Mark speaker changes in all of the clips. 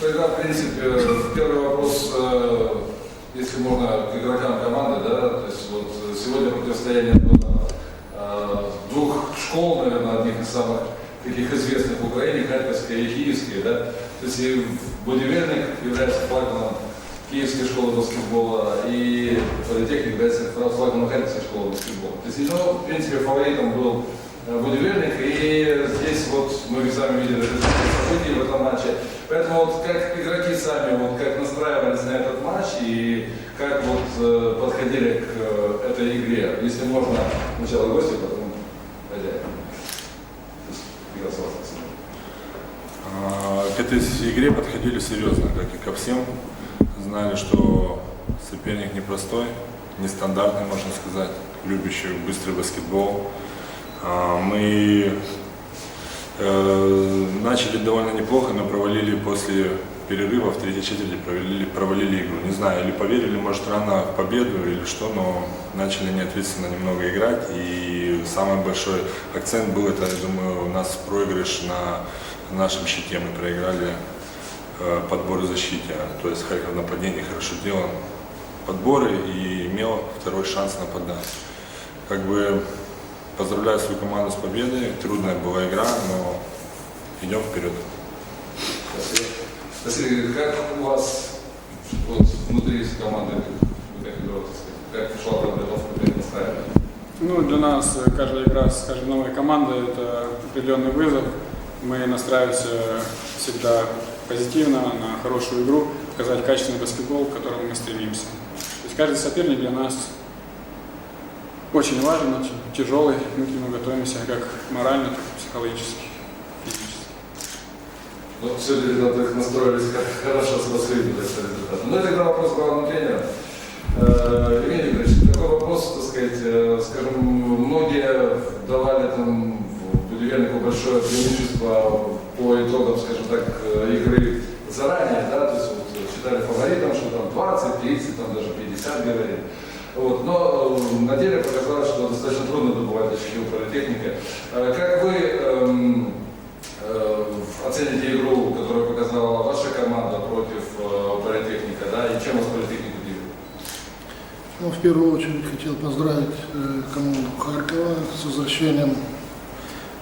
Speaker 1: тогда, в принципе, первый вопрос, э, если можно, к игрокам команды, да, то есть вот сегодня противостояние было э, двух школ, наверное, одних из самых таких известных в Украине, Харьковская и Киевская, да, то есть и Будивельник является флагманом Киевской школы баскетбола, и Политехник является флагманом Харьковской школы баскетбола. То есть, ну, в принципе, фаворитом был э, Будивельник, и здесь вот мы сами видели событий в этом матче. Поэтому вот как игроки сами, вот как настраивались на этот матч и как вот э, подходили к э, этой игре. Если можно, сначала гости, потом хозяин.
Speaker 2: А, К этой игре подходили серьезно, как и ко всем. Знали, что соперник непростой, нестандартный, можно сказать, любящий быстрый баскетбол. А, Мы э, начали довольно неплохо, но провалили после перерыва в третьей четверти провалили, провалили игру. Не знаю, или поверили, может, рано в победу или что, но начали неответственно немного играть. И самый большой акцент был, это, я думаю, у нас проигрыш на нашем щите. Мы проиграли э, подбор и защите. То есть Харьков в нападении хорошо делал подборы и имел второй шанс нападать. Как бы поздравляю свою команду с победой. Трудная была игра, но идем вперед.
Speaker 1: Спасибо. Василий, как у вас вот, внутри команды, как, как игрок, так сказать, как шла подготовка перед настраиванием?
Speaker 3: Ну, для нас каждая игра с каждой новой командой – это определенный вызов. Мы настраиваемся всегда позитивно на хорошую игру, показать качественный баскетбол, к которому мы стремимся. То есть каждый соперник для нас очень важен, очень тяжелый. Мы к нему готовимся как морально, так и психологически, физически.
Speaker 1: Ну, сегодня ребята их настроились как хорошо с последним результатом. Ну и тогда вопрос главному тренеру. Э, Евгений Игоревич, такой вопрос, так сказать, э, скажем, многие давали там Будивельнику большое преимущество по итогам, скажем так, э, игры заранее, да, то есть вот, считали фаворитом, что там 20, 30, там даже 50 говорили. Вот, но э, на деле показалось, что достаточно трудно добывать очки у политехники. Э, Как вы эм, э, оцените игру, которую показала ваша команда против э, политехника, да, и чем вас политехник удивил?
Speaker 4: Ну, в первую очередь хотел поздравить э, команду Харькова с возвращением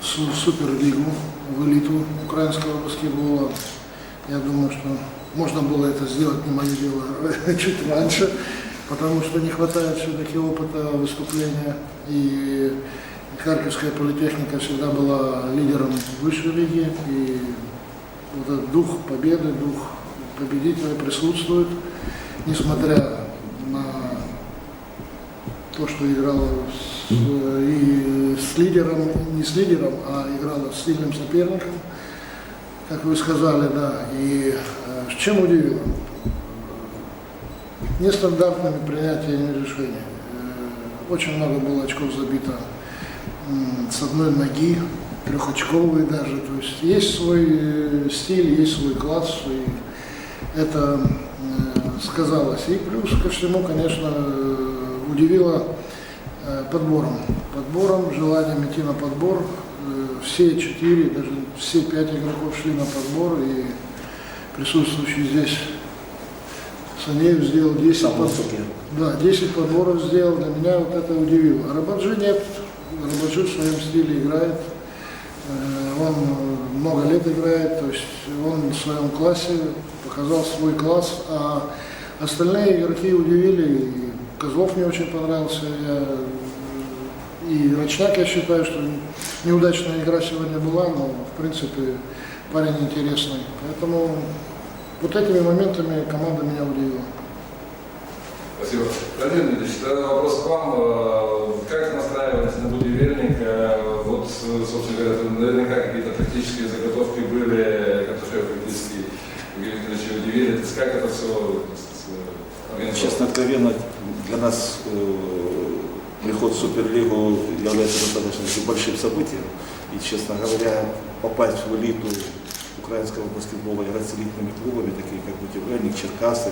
Speaker 4: в Су- Суперлигу, в элиту украинского баскетбола. Я думаю, что можно было это сделать, не мое дело, чуть раньше, потому что не хватает все-таки опыта выступления. И Харьковская политехника всегда была лидером высшей лиги, и вот этот дух победы, дух победителя присутствует, несмотря на то, что играла с, и с лидером, не с лидером, а играла с сильным соперником, как вы сказали, да. И э, чем удивило? Нестандартными принятиями решений. Э, Очень много было очков забито с одной ноги, трехочковые даже. То есть есть свой э, стиль, есть свой класс, и это э, сказалось. И плюс ко всему, конечно, удивило подбором. Подбором, желанием идти на подбор. Все четыре, даже все пять игроков шли на подбор, и присутствующий здесь Санеев сделал 10 подборов. Да, 10 подборов сделал, для меня вот это удивило. А Рабаджи нет, Рабаджи в своем стиле играет, Э, он много лет играет, то есть он в своем классе показал свой класс, а остальные игроки удивили, и Козлов мне очень понравился, я, и Рочняк, я считаю, что неудачная игра сегодня была, но в принципе парень интересный, поэтому вот этими моментами команда меня удивила.
Speaker 1: Спасибо. Владимир Дмитриевич, тогда вопрос к вам. Э, Как настраивались на будивельник? Э, Вот, э, собственно говоря, наверняка какие-то тактические заготовки были, которые практически Евгений Дмитриевич удивили. То есть как это все организовано?
Speaker 5: Честно, откровенно, для нас э, приход в Суперлигу является достаточно большим событием. И, честно говоря, попасть в элиту украинского баскетбола, играть с клубами, такие как Будивельник, Черкасы,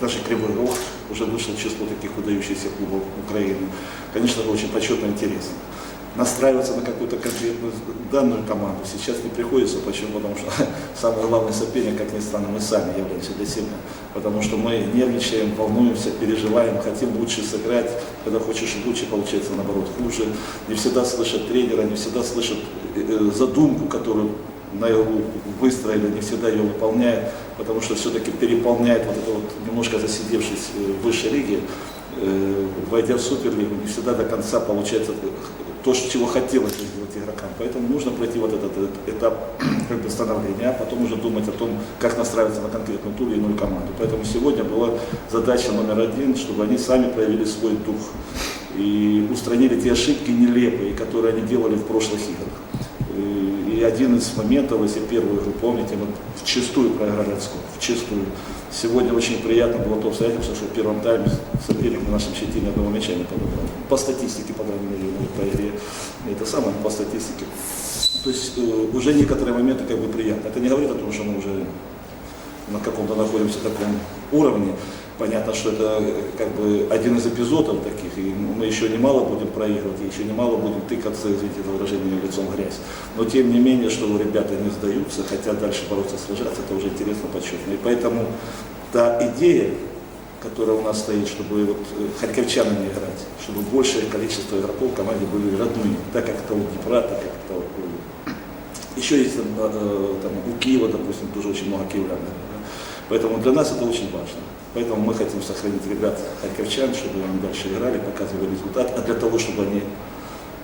Speaker 5: даже Кривой Рог уже вышло число таких выдающихся клубов Украины. Конечно, это очень почетно и интересно. настраиваться на какую-то конкретную данную команду сейчас не приходится. Почему? Потому что самый главный соперник, как ни странно, мы сами являемся для себя. Потому что мы нервничаем, волнуемся, переживаем, хотим лучше сыграть. Когда хочешь лучше, получается наоборот хуже. Не всегда слышат тренера, не всегда слышат э, э, задумку, которую на игру выстроили, не всегда ее выполняет, потому что все-таки переполняет вот это вот немножко засидевшись э, в высшей лиге, э, войдя в суперлигу, не всегда до конца получается то, что- чего хотелось сделать игрокам. Поэтому нужно пройти вот этот, этот этап как бы становления, а потом уже думать о том, как настраиваться на конкретную ту или иную команду. Поэтому сегодня была задача номер один, чтобы они сами проявили свой дух и устранили те ошибки нелепые, которые они делали в прошлых играх. И один из моментов, если первую игру помните, мы чистую проиграли в чистую. Сегодня очень приятно было то обстоятельство, что в первом тайме соперник на нашем щите ни одного мяча не подобрал. По статистике, по крайней мере, по игре. Это самое по статистике. То есть э, уже некоторые моменты как бы приятно. Это не говорит о том, что мы уже на каком-то находимся таком уровне. Понятно, что это э, как бы один из эпизодов таких, и мы еще немало будем проигрывать, и еще немало будем тыкаться, извините за выражение, лицом в грязь. Но тем не менее, что ребята не сдаются, хотят дальше бороться, сражаться, это уже интересно, почетно. И поэтому та идея, которая у нас стоит, чтобы вот э, харьковчанами играть, чтобы большее количество игроков в команде были родными, так как это у Днепра, так как это у еще есть там, э, там, у Киева, допустим, тоже очень много киевлян. Поэтому для нас это очень важно. Поэтому мы хотим сохранить ребят харьковчан, чтобы они дальше играли, показывали результат. А для того, чтобы они,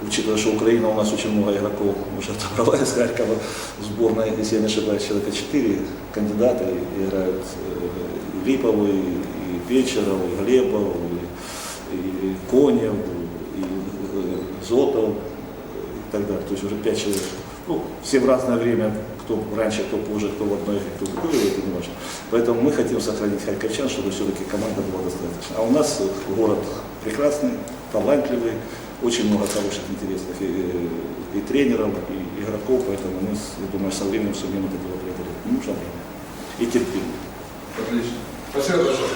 Speaker 5: учитывая, что Украина у нас очень много игроков уже отобрала из Харькова, сборная, если я не ошибаюсь, человека 4 кандидата играют э, и Липову, и, Печеров, и Глебов, и, и Конев, и э, Зотов, и так далее. То есть уже пять человек. Ну, все в разное время, кто раньше, кто позже, кто в одной кто в другой, это не важно. Поэтому мы хотим сохранить харьковчан, чтобы все-таки команда была достаточно. А у нас э, город прекрасный, талантливый, очень много хороших, интересных и, и тренеров, и игроков, поэтому мы, я думаю, со временем сумеем это дело преодолеть. Нужно время и терпение.
Speaker 1: Отлично. Спасибо большое.